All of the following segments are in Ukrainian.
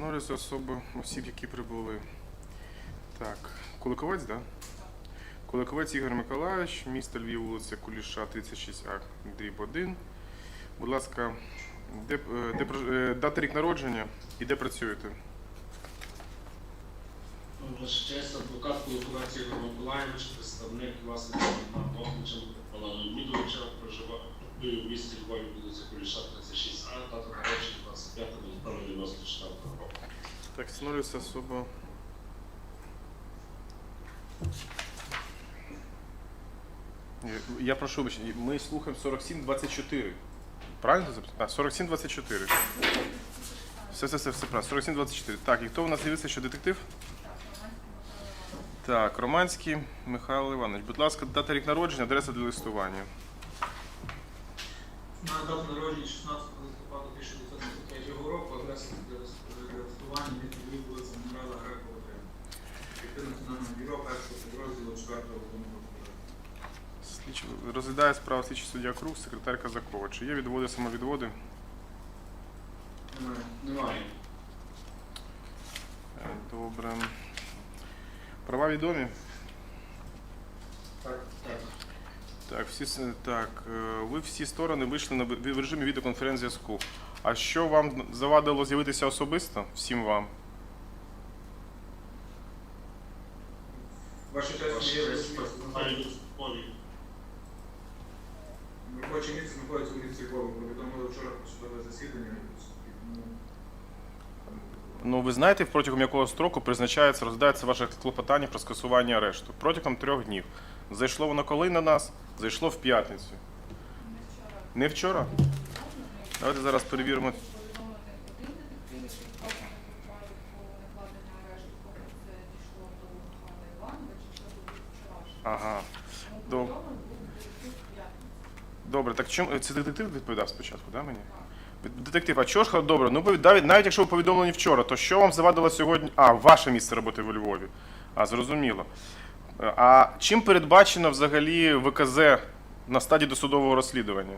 Встановлюються особи осіб, які прибули. Так, Куликовець, да? Куликовець Ігор Миколаївич, місто Львів, вулиця Куліша, 36А, дріб 1. Будь ласка, де, е, де, прож- е, дата рік народження і де працюєте? Ваша честь, адвокат Куликовець Ігор Миколаївич, представник власника Богнича Микола Леонідовича, проживає в місті Львові, вулиця Куліша, 36А, дата народження 25.04 року. Так, встановлюється особа. Я- прошу вибачення, ми слухаємо 4724. Правильно записано? А, 4724. Все, все, все, все правильно. 4724. Так, і хто у нас з'явився, що детектив? Так, Романський Михайло Іванович. Будь ласка, дата рік народження, адреса для листування. На дату народження 16 листопада 1993 року, адреса для листування від Львів, Генерала Грекова 3. Відповідно Національного бюро першого підрозділу 4 головного прокурора. Слідчий розглядає справу слідчий суддя Круг, секретар Казакова. Чи є відводи, самовідводи? Немає. Немає. Е, Добре. Права відомі? Так, так. Так, всі так, е, ви всі сторони вийшли на в режимі відеоконференц-зв'язку. А що вам завадило з'явитися особисто? Всім вам? Ваша честь, честь, робоче місце знаходиться у місті Львові. Повідомили вчора про судове засідання. Ну, ви знаєте, протягом якого строку призначається, розглядається ваше клопотання про скасування арешту? Протягом трьох днів. Зайшло воно коли на нас? Зайшло в п'ятницю. Не вчора? Давайте зараз перевіримо. Ага. Доб- Добре, так чому це детектив відповідав спочатку, да, мені? Детектив, а чого ж добре? Ну навіть, навіть якщо ви повідомлені вчора, то що вам завадило сьогодні? А, ваше місце роботи в Львові. А, зрозуміло. А чим передбачено взагалі ВКЗ на стадії досудового розслідування?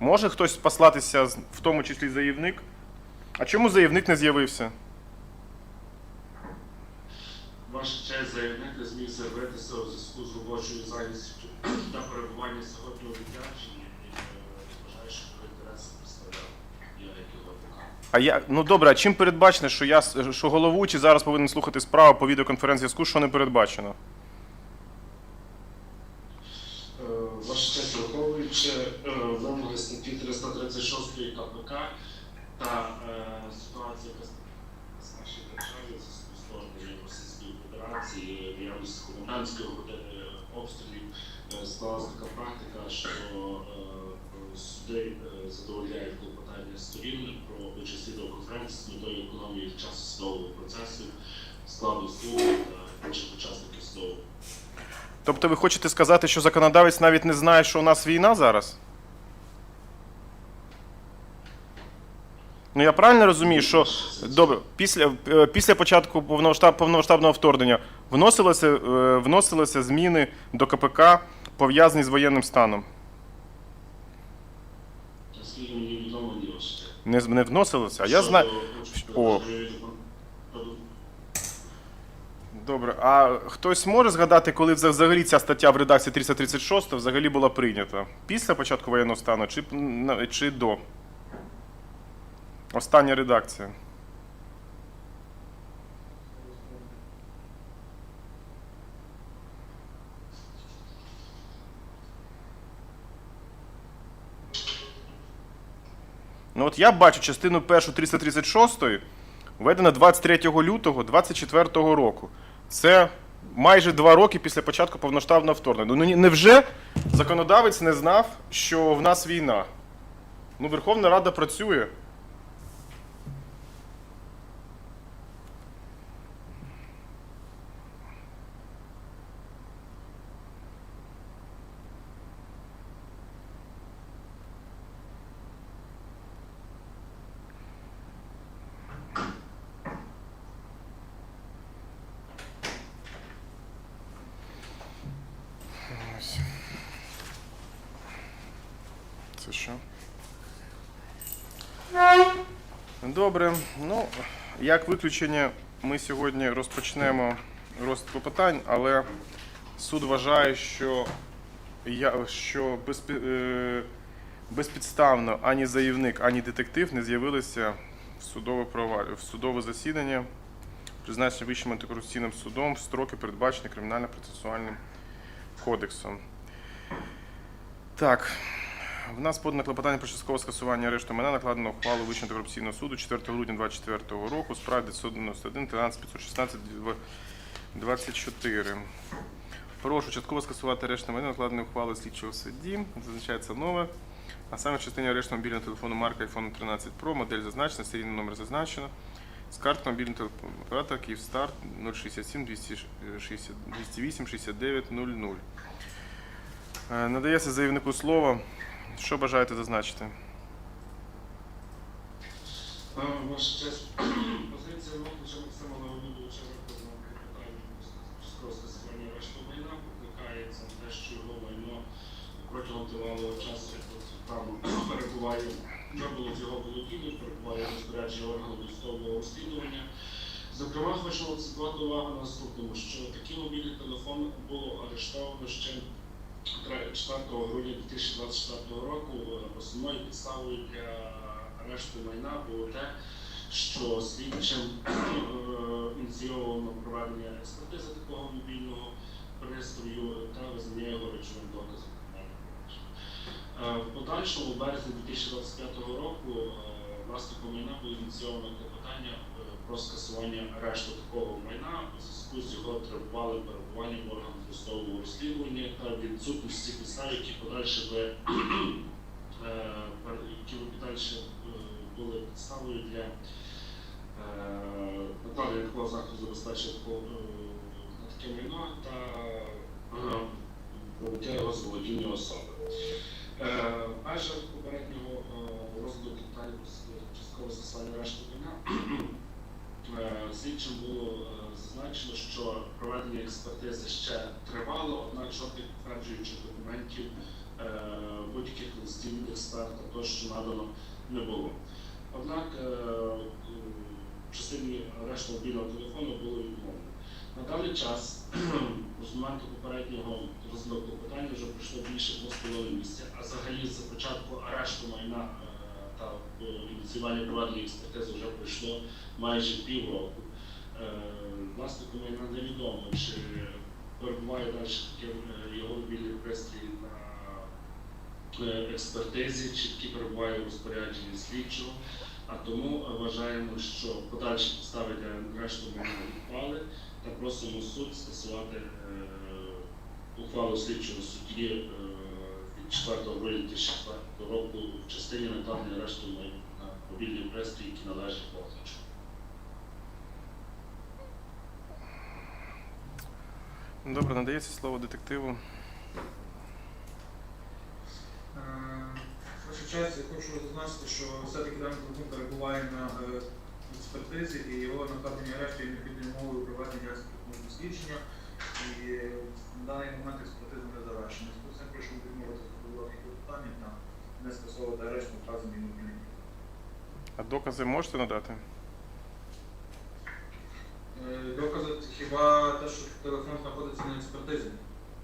Може хтось послатися, в тому числі заявник? А чому заявник не з'явився? Ваша честь, заявник не зміг з'явитися у зв'язку з робочою зайнятістю та перебування сьогодні у відрядженні. І е, вважаю, що його інтереси представляв я як його адвокат. А я ну добре, а чим передбачено, що я що головуючий зараз повинен слухати справу по відеоконференц-зв'язку, що не передбачено? Е, Ваша честь, враховуючи е, вимоги статті 336 КПК та ситуацію, яка з нашій державі з сторони Російської Федерації, в явності години обстрілів, е, склалася така практика, що судей суди е, задовольняють клопотання сторін про участь відеоконференції з метою економії часу судового процесу, складу суду та інших учасників судового. Тобто ви хочете сказати, що законодавець навіть не знає, що у нас війна зараз? Ну я правильно розумію, що добре, після, е, після початку повномасштаб, повномасштабного вторгнення вносилися, е, вносилися зміни до КПК, пов'язані з воєнним станом. Не, не вносилися, а я знаю. О. Добре, а хтось може згадати, коли взагалі ця стаття в редакції 336 взагалі була прийнята? Після початку воєнного стану чи, чи до? Остання редакція. Ну от я бачу частину першу 336 введена 23 лютого 24 року. Це майже два роки після початку повноштабного вторгнення. Ну невже законодавець не знав, що в нас війна? Ну, Верховна Рада працює. Це що? Добре. Ну, як виключення, ми сьогодні розпочнемо розгляд клопотань, але суд вважає, що, я, що безпі, е, безпідставно ані заявник, ані детектив не з'явилися в судове, провадження- в судове засідання, призначене Вищим антикорупційним судом в строки, передбачені Кримінально-процесуальним кодексом. Так, в нас подано клопотання про часткове скасування арешту мене накладено ухвалу Вищого антикорупційного суду 4 грудня 2024 року у справі 991 13 516 24. Прошу частково скасувати арешт на мене накладеної ухвали слідчого судді. Зазначається нове. А саме в частині арешту мобільного телефону марка iPhone 13 Pro, модель зазначена, серійний номер зазначено. З карти мобільного телефону Київстар 067 260 208 69 00. Е, Надається заявнику слово. Що бажаєте зазначити? Ваша честь, позиція Мокрича Максима Леонідовича виконана питання часткового скасування арешту майна викликає це те, що його майно протягом тривалого часу там перебуває, вже було з його володіння, перебуває в розпорядженні органу досудового розслідування. Зокрема, хочу акцентувати увагу на наступному, що такий мобільний телефон було арештовано ще 4 грудня 2024 року. Основною підставою для арешту майна було те, що слідчим е, ініційовано проведення експертизи такого мобільного пристрою та визнання його речовим доказом. Е, В подальшому, березні 2025 року, е, власником майна було ініційовано клопотання е, про скасування арешту такого майна у зв'язку з його тривалим перебуванням в органах досудового розслідування та відсутності підстав, які подальше би е, які подальше е, були підставою для накладення такого заходу забезпечення на таке майно та е, його з володіння особи. В межах попереднього розгляду питань часткове скасування решти майна е, слідчим було е, зазначено, що проведення експертизи ще тривало, однак жодних підтверджуючих документів е, будь-яких листів експерта тощо надано не було. Однак в частині арешту мобільного телефону було відмовлено. На даний час з моменту попереднього розгляду питання вже пройшло більше 2,5 місяця, а взагалі з початку арешту майна та е, ініціювання проведення експертизи вже пройшло майже півроку. Е, Власнику майна невідомо, чи перебуває далі е, його мобільний пристрій на е, експертизі, чи таки перебуває в розпорядженні слідчого. А тому вважаємо, що подальші підстави для арешту майна відпали та просимо суд скасувати ухвалу слідчого судді від 4 грудня 2004 року в частині арешту майна на мобільний пристрій, які належать Богдачу. Добре, надається слово детективу. Е, Ваша честь, я хочу зазначити, що все-таки даний телефон перебуває на е, експертизі і його накладення арешту є необхідною мовою проведення експертного дослідження. І е, на даний момент експертиза не завершена. З цим прошу відмовити задоволені питання та не скасовувати арешт на вказаний мобільний. А докази можете надати? Е, Докази хіба те, що телефон знаходиться на експертизі.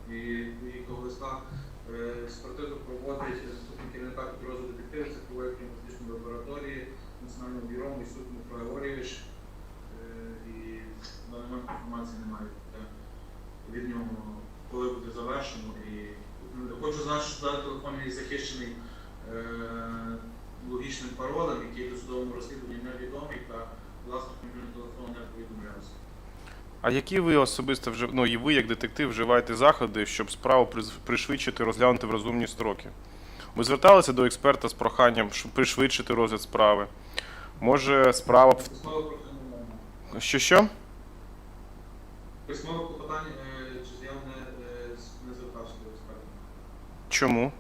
І відповідного листа е, експертизу проводить заступник керівника підрозділу детективів цифрової кліматичної лабораторії Національного бюро Місюк Дмитро Георгійович. Е, І на момент інформації немає від нього, коли буде завершено. І хочу знати, що даний телефон є захищений логічним паролем, який до судовому розслідуванні невідомий, та власник мобільного телефону не повідомлявся. А які ви особисто вже ну і ви, як детектив, вживаєте заходи, щоб справу пришвидшити, розглянути в розумні строки? Ви зверталися до експерта з проханням, щоб пришвидшити розгляд справи? Може, справа що що? Письмове клопотання е, чи не, е, не звертався до експерта. Чому?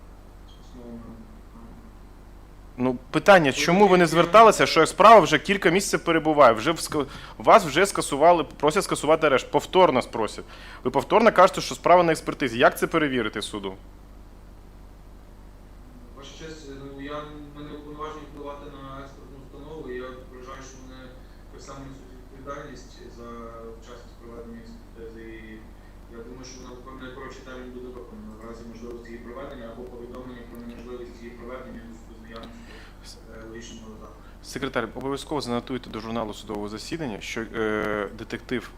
Ну, питання, чому ви не зверталися, що справа вже кілька місяців перебуває, вже в вас вже скасували, просять скасувати арешт, повторно спросять. Ви повторно кажете, що справа на експертизі. Як це перевірити суду? Ви Ваша честь, ну я ми не уповноважені впливати на експертну установу. і Я вважаю, що вони так само несуть відповідальність за вчасність проведення експертизи. І я думаю, що вона в найкоротший термін буде виконана в разі можливості її проведення або повідомлення про неможливість її проведення у зв'язку з наявністю е, логічного. Секретар, обов'язково занотуйте до журналу судового засідання, що е, детектив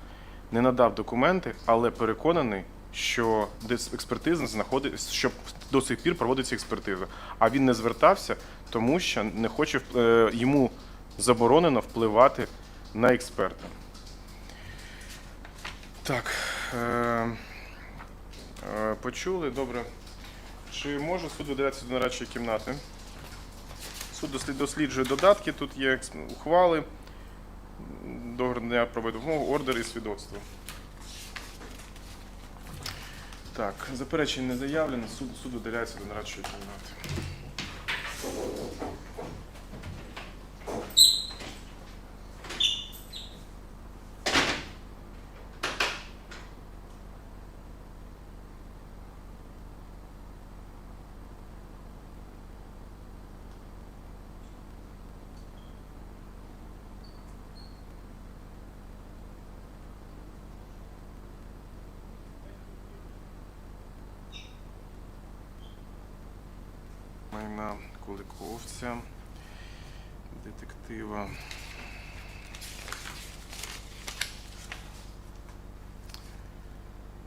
не надав документи, але переконаний, що експертиза знаходить, що до сих пір проводиться експертиза. А він не звертався, тому що не хоче е, йому заборонено впливати на експерта. Так. Е, е, почули, добре. Чи може суд виділятися до нарадчої кімнати? Дослід- досліджує додатки, тут є ухвали, договір дня про допомогу, ордер і свідоцтво. Так, заперечень не заявлено, суд, суд удаляється до нарадчої кімнати. Майна Куликовця, детектива.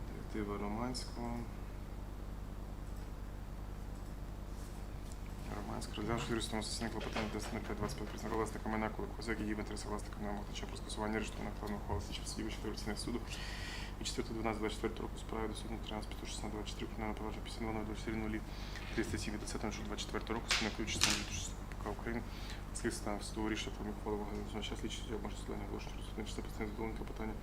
Детектива Романського. Романського, розглянувши юристом засідання клопотання 25 признак власника майна Куликовця, як її в інтересах власника на Мохнача про скасування арешту накладного ухвали слідчого судді Вищого суду від 4.12.24 року справи до суду 13.16.24 кримінального провадження 52.24.0 307 від 10.24 року з ключ частини від ПК України. Слідства судового рішення про ухвалу вагального час слідчий суддя може судення оголошення розсудне числа підстави задоволення клопотання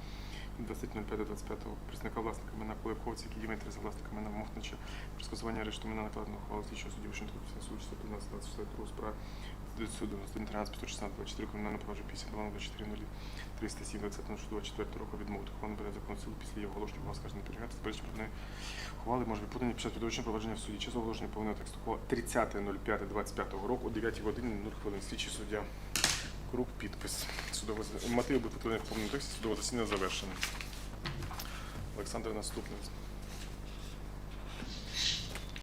від 20.05.25 року. Представника власника майна Куликовці, який є в інтересах власника майна Мохнача про скасування арешту майна накладеного ухвали слідчого судді антикорупційного суду 415.24 року справи до суду 13.16.24 кримінального провадження 52.24.0 307 20.24 року відмовити ухвалу бере закон силу після її оголошення була скажена перевіряти заперечення проти неї ухвали може бути під час підвищення провадження в суді. Час оголошення повного тексту ухвали 30.05.25 року о 9 годині 0 хвилин. Слідчий суддя. Круг підпис. Судове з- мотиви будуть викладені в повному тексті. Судове засідання завершено. Олександр наступний.